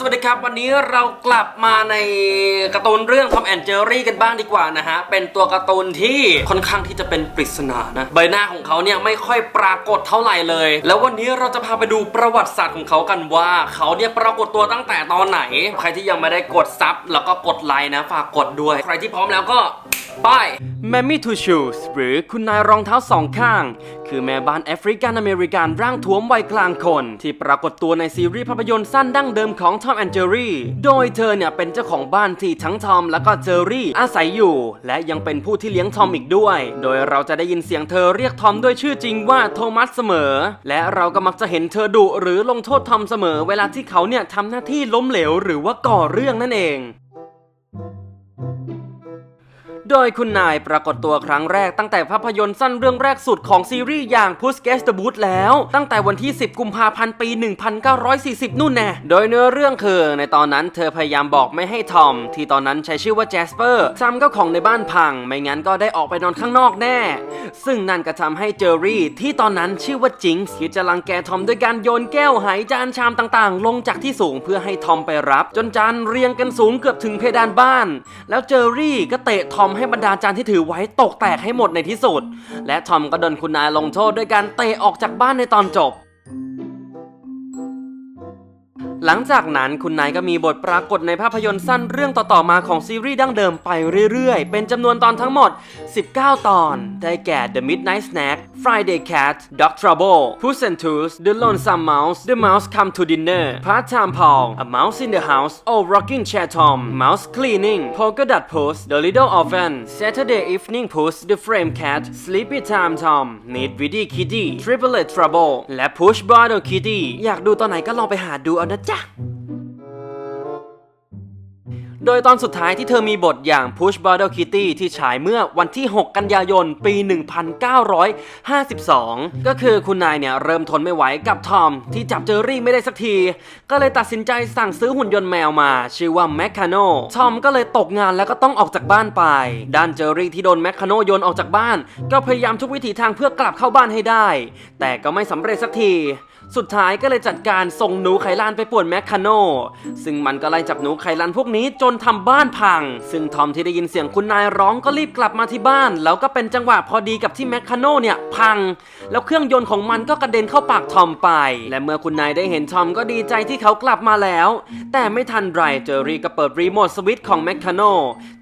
สวัสดีครับ วันนี้เรากลับมาในการ์ตูนเรื่อง Tom and Jerry กันบ้างดีกว่านะฮะ เป็นตัวการ์ตูนที่ค่อนข้างที่จะเป็นปริศนานะ ใบหน้าของเขาเนี่ยไม่ค่อยปรากฏเท่าไหร่เลย แล้ววันนี้เราจะพาไปดูประวัติศาสตร์ของเขากันว่า เขาเนี่ยปรากฏตัวตั้งแต่ตอนไหน ใครที่ยังไม่ได้กดซับแล้วก็กดไลค์นะฝากกดด้วย ใครที่พร้อมแล้วก็ไป Mammy Two Shoes หรือคุณนายรองเท้าสองข้าง คือแม่บ้านแอฟริกันอเมริกันร่างท้วมวัยกลางคน ที่ปรากฏตัวในซีรีส์ภาพยนตร์สั้นดั้งเดิมของ Tom and Jerry โดยเธอเนี่ยเป็นเจ้าของบ้านที่ทั้งทอมและก็เจอรี่อาศัยอยู่ และยังเป็นผู้ที่เลี้ยงทอมอีกด้วย โดยเราจะได้ยินเสียงเธอเรียกทอมด้วยชื่อจริงว่าโทมัสเสมอ และเราก็มักจะเห็นเธอดุหรือลงโทษทอมเสมอ เวลาที่เขาเนี่ยทำหน้าที่ล้มเหลวหรือว่าก่อเรื่องนั่นเอง โดยคุณนายปรากฏตัวครั้งแรกตั้งแต่ภาพยนตร์สั้นเรื่องแรกสุดของซีรีส์อย่าง Puss Gets the Boot แล้ว ตั้งแต่วันที่ 10 กุมภาพันธ์ปี 1940 นู่นแน่โดยเนื้อเรื่องคือ ในตอนนั้นเธอพยายามบอกไม่ให้ทอม ที่ตอนนั้นใช้ชื่อว่าแจสเปอร์ทำก็ของในบ้านพัง ไม่งั้นก็ได้ออกไปนอนข้างนอกแน่ ซึ่งนั่นก็ทำให้เจอรี่ที่ตอนนั้นชื่อว่าจิงส์คิดจะรังแกทอมด้วยการโยนแก้วไหจานชามต่างๆ ลงจากที่สูงเพื่อให้ทอมไปรับ จนจานเรียงกันสูงเกือบถึงเพดานบ้าน แล้วเจอรี่ก็เตะทอมให้บรรดาจานที่ถือไว้ตกแตกให้หมดในที่สุด และทอมก็โดนคุณนายลงโทษด้วยการเตะออกจากบ้านในตอนจบ หลังจากนั้นคุณนายก็มีบทปรากฏในภาพยนตร์สั้นเรื่องต่อๆมาของซีรีส์ดั้งเดิมไปเรื่อยๆ เป็นจำนวนตอนทั้งหมด 19 ตอน ได้แก่ The Midnight Snack Friday Cat Dog Trouble Puss and Tooth The Lonesome Mouse The Mouse Come to Dinner Part-Time Paul A Mouse in the House Oh Rocking Chair Tom Mouse Cleaning Polka Dot Puss The Little Orphan Saturday Evening Puss The Frame Cat Sleepy Time Tom Need Widdy Kitty Triplet Trouble และ Push Bottle Kitty อยากดูตอนไหนก็ลองไปหาดูเอานะจ๊ะโดยตอนสุดท้ายที่เธอมีบทอย่าง Push Bottle Kitty ที่ฉายเมื่อวันที่ 6 กันยายน ปี 1952 ก็คือคุณนายเนี่ย เริ่มทนไม่ไหวกับทอม ที่จับเจอรี่ไม่ได้สักที ก็เลยตัดสินใจสั่งซื้อหุ่นยนต์แมวมา ชื่อว่าแมคคาโนทอมก็เลยตกงานแล้วก็ต้องออกจากบ้านไป ด้านเจอรี่ที่โดนแมคคาโนโยนออกจากบ้าน ก็พยายามทุกวิถีทางเพื่อกลับเข้าบ้านให้ได้ แต่ก็ไม่สำเร็จสักที สุดท้ายก็เลยจัดการส่งหนูไขลานไปป่วนแมคคาโน ซึ่งมันก็ไล่จับหนูไขลานพวกนี้จนทำบ้านพัง ซึ่งทอมที่ได้ยินเสียงคุณนายร้องก็รีบกลับมาที่บ้าน แล้วก็เป็นจังหวะพอดีกับที่แมคคาโนเนี่ยพัง แล้วเครื่องยนต์ของมันก็กระเด็นเข้าปากทอมไป และเมื่อคุณนายได้เห็นทอมก็ดีใจที่เขากลับมาแล้ว แต่ไม่ทันไรเจอรี่ก็เปิดรีโมทสวิตช์ของแมคคาโน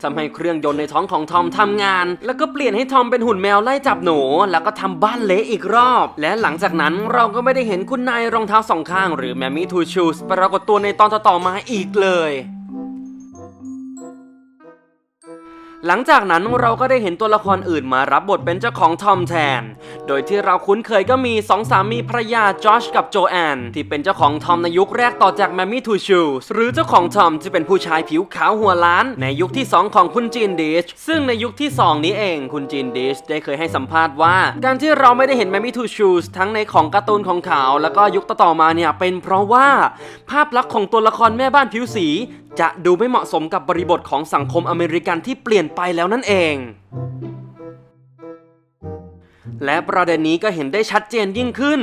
ทำให้เครื่องยนต์ในท้องของทอมทำงาน แล้วก็เปลี่ยนให้ทอมเป็นหุ่นแมวไล่จับหนู แล้วก็ทำบ้านเละอีกรอบ และหลังจากนั้นเราก็ไม่ได้เห็นคุณุณนายรองเท้าสองข้างหรือแมมมี่ทูชูสปรากฏตัวในตอนต่อๆมาอีกเลย หลังจากนั้นเราก็ได้เห็นตัวละครอื่นมารับบทเป็นเจ้าของทอมแทน โดยที่เราคุ้นเคยก็มีสองสามีภรรยาจอชกับโจแอน ที่เป็นเจ้าของทอมในยุคแรกต่อจากแมมมี่ทูชูสหรือเจ้าของทอมที่เป็นผู้ชายผิวขาวหัวล้าน ในยุคที่ 2 ของคุณจีนดิชซึ่งในยุคที่ 2 นี้เองคุณจีนดิชได้เคยให้สัมภาษณ์ว่า การที่เราไม่ได้เห็นแมมมี่ทูชูสทั้งในของการ์ตูนของเขาแล้วก็ยุคต่อๆมาเนี่ยเป็นเพราะว่า ภาพลักษณ์ของตัวละครแม่บ้านผิวสี จะดูไม่เหมาะสมกับบริบทของสังคมอเมริกันที่เปลี่ยนไปแล้วนั่นเอง และประเด็นนี้ก็เห็นได้ชัดเจนยิ่งขึ้น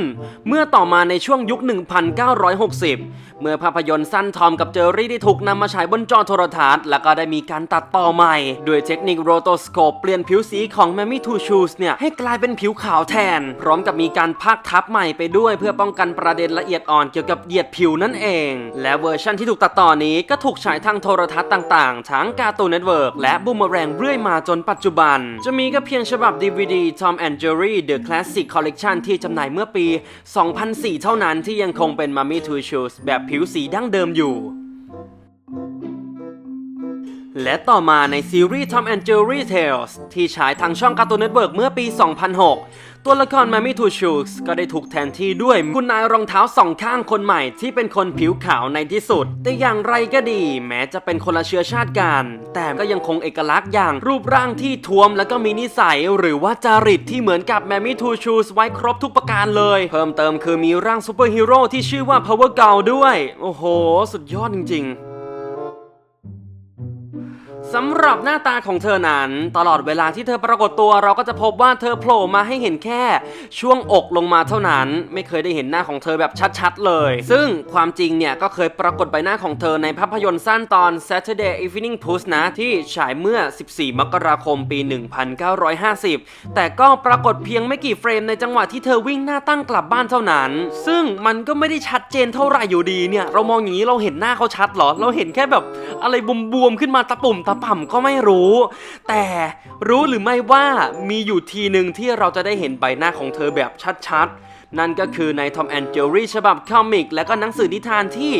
เมื่อต่อมาในช่วงยุค 1960 เมื่อภาพยนตร์สั้นทอมกับเจอรี่ได้ถูกนำมาฉายบนจอโทรทัศน์ แล้วก็ได้มีการตัดต่อใหม่ ด้วยเทคนิคโรโตสโคปเปลี่ยนผิวสีของแมมมี่ทูชูสเนี่ยให้กลายเป็นผิวขาวแทน พร้อมกับมีการพากทับใหม่ไปด้วย เพื่อป้องกันประเด็นละเอียดอ่อนเกี่ยวกับเหยียดผิวนั่นเอง และเวอร์ชันที่ถูกตัดต่อนี้ก็ถูกฉายทางโทรทัศน์ต่างๆ ทั้งการ์ตูนเน็ตเวิร์กและบูมเมอแรงเรื่อยมาจนปัจจุบัน จะมีก็เพียงฉบับ DVD Tom and Jerry The Classic Collection ที่จำหน่ายเมื่อปี 2004 เท่านั้นที่ยังคงเป็น Mummy Two Shoes แบบผิวสีดั้งเดิมอยู่ และต่อมาในซีรีส์ Tom and Jerry Tales ที่ฉายทางช่อง Cartoon Network เมื่อปี 2006 ตัวละคร Mammy Two Shoes ก็ได้ถูกแทนที่ด้วยคุณนายรองเท้าสองข้างคนใหม่ที่เป็นคนผิวขาวในที่สุด แต่อย่างไรก็ดี แม้จะเป็นคนละเชื้อชาติกัน แต่ก็ยังคงเอกลักษณ์อย่างรูปร่างที่ท้วมและก็มีนิสัย หรือว่าจาริตที่เหมือนกับ Mammy Two Shoes ไว้ครบทุกประการเลย เพิ่มเติมคือมีร่างซูเปอร์ฮีโร่ที่ชื่อว่า Power Girl ด้วย โอ้โห สุดยอดจริงๆ สำหรับหน้าตาของเธอนั้น ตลอดเวลาที่เธอปรากฏตัวเราก็จะพบว่าเธอโผล่มาให้เห็นแค่ ช่วงอกลงมาเท่านั้น ไม่เคยได้เห็นหน้าของเธอแบบชัดๆเลย ซึ่งความจริงเนี่ยก็เคยปรากฏใบหน้าของเธอในภาพยนตร์สั้นตอน Saturday Evening Post นะ ที่ฉายเมื่อ 14 มกราคมปี 1950 แต่ก็ปรากฏเพียงไม่กี่เฟรมในจังหวะที่เธอวิ่งหน้าตั้งกลับบ้านเท่านั้น ซึ่งมันก็ไม่ได้ชัดเจนเท่าไหร่อยู่ดีเนี่ยเรามองอย่างนี้เราเห็นหน้าเขาชัดเหรอเราเห็นแค่แบบอะไรบวมๆขึ้นมาตะปุ่มตะผำก็ไม่รู้ แต่รู้หรือไม่ว่ามีอยู่ทีหนึ่งที่เราจะได้เห็นใบหน้าของเธอแบบชัดๆนั่นก็คือใน Tom and Jerry ฉบับคอมิก และก็หนังสือนิทานที่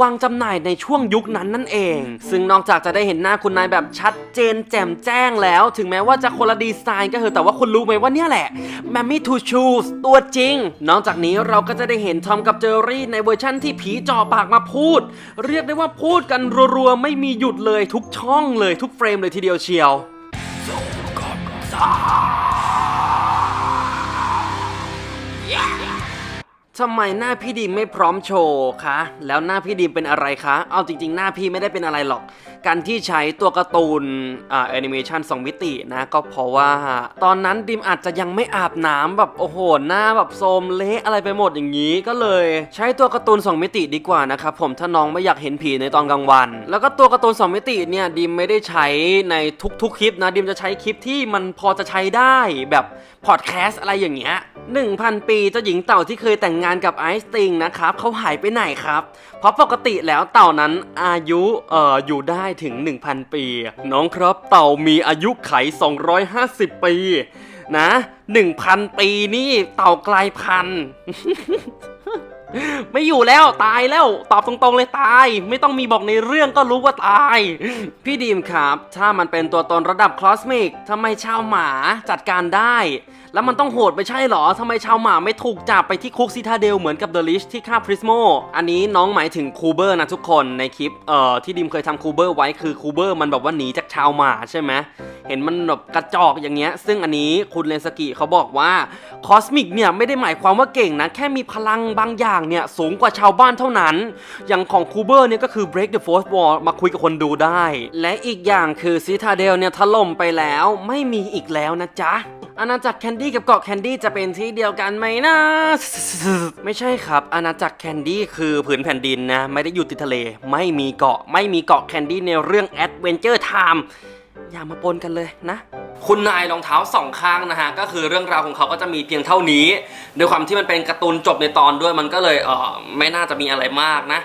วางจำหน่ายในช่วงยุคนั้นนั่นเอง ซึ่งนอกจากจะได้เห็นหน้าคุณนายแบบชัดเจนแจ่มแจ้งแล้ว ถึงแม้ว่าจะคนละดีไซน์ก็เถอะแต่ว่าคุณรู้ไหมว่าเนี่ยแหละ Mammy Two Shoes ตัวจริง นอกจากนี้เราก็จะได้เห็นทอมกับเจอรี่ในเวอร์ชั่นที่ผีจ่อปากมาพูด เรียกได้ว่าพูดกันรัวๆไม่มีหยุดเลยทุกช่องเลยทุกเฟรมเลยทีเดียวเชียว ทำไมหน้าพี่ดีมไม่พร้อมโชว์คะ แล้วหน้าพี่ดีมเป็นอะไรคะ เอาจริง ๆ หน้าพี่ไม่ได้เป็นอะไรหรอก การที่ใช้ตัวการ์ตูนอ่าแอนิเมชันสองมิตินะ ก็เพราะว่าตอนนั้นดิมอาจจะยังไม่อาบน้ำแบบโอ้โหหน้าแบบโทมเละอะไรไปหมดอย่างนี้ก็เลย ใช้ตัวการ์ตูนสองมิติดีกว่านะครับผมถ้าน้องไม่อยากเห็นผีในตอนกลางวัน แล้วก็ตัวการ์ตูนสองมิติเนี่ยดิมไม่ได้ใช้ในทุกๆคลิปนะดิมจะใช้คลิปที่มันพอจะใช้ได้แบบพอดแคสต์อะไรอย่างเงี้ย1,000 ปีเจ้าหญิงเต่าที่เคยแต่งงานกับไอซ์ติงนะครับเขาหายไปไหนครับ เพราะปกติแล้วเต่านั้นอายุเอ่ออยู่ได้ถึง 1,000 ปี น้องครับเต่ามีอายุไข 250 ปี นะ 1,000 ปีนี่เต่ากลายพันธุ์ไม่อยู่แล้วตายแล้วตอบตรงๆเลยตาย ไม่ต้องมีบอกในเรื่องก็รู้ว่าตาย พี่ดีมครับ ถ้ามันเป็นตัวตนระดับคลอสมิกทำไมชาวหมาจัดการได้ แล้วมันต้องโหดไปใช่เหรอทำไมชาวหมาไม่ถูกจับไปที่คุกซิทาเดลเหมือนกับเดลิชที่ฆ่าพริสโมอันนี้น้องหมายถึงคูเบอร์นะทุกคนในคลิปเอ่อที่ดิมเคยทำคูเบอร์ไว้คือคูเบอร์มันแบบว่าหนีจากชาวหมาใช่ไหมเห็นมันแบบกระจอกอย่างเงี้ย ซึ่งอันนี้คุณเลนสกิเขาบอกว่าคอสมิกเนี่ยไม่ได้หมายความว่าเก่งนะ แค่มีพลังบางอย่างเนี่ยสูงกว่าชาวบ้านเท่านั้น อย่างของคูเบอร์เนี่ยก็คือ break the fourth wall มาคุยกับคนดูได้ และอีกอย่างคือซิทาเดลเนี่ยถล่มไปแล้วไม่มีอีกแล้วนะจ๊ะอาณาจักรแคนดี้กับเกาะแคนดี้จะเป็นที่เดียวกันไหมนะ ไม่ใช่ครับ อาณาจักรแคนดี้คือผืนแผ่นดินนะ ไม่ได้อยู่ติดทะเล ไม่มีเกาะ ไม่มีเกาะแคนดี้ในเรื่อง Adventure Time อ อย่ามาปนกันเลยนะ คุณนายรองเท้าสองข้างนะฮะก็คือเรื่องราวของเขาก็จะมีเพียงเท่านี้ด้วยความที่มันเป็นการ์ตูนจบในตอนด้วยมันก็เลยเออไม่น่าจะมีอะไรมากนะ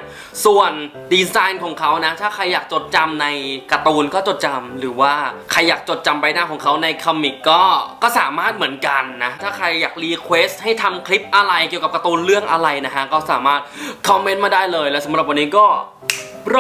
ส่วนดีไซน์ของเขานะ ถ้าใครอยากจดจำในการ์ตูนก็จดจำหรือว่าใครอยากจดจำใบหน้าของเขาในคอมิกก็ก็สามารถเหมือนกันนะถ้าใครอยากรีเควสให้ทำคลิปอะไรเกี่ยวกับการ์ตูนเรื่องอะไรนะฮะก็สามารถคอมเมนต์มาได้เลย และสำหรับวันนี้ก็ไร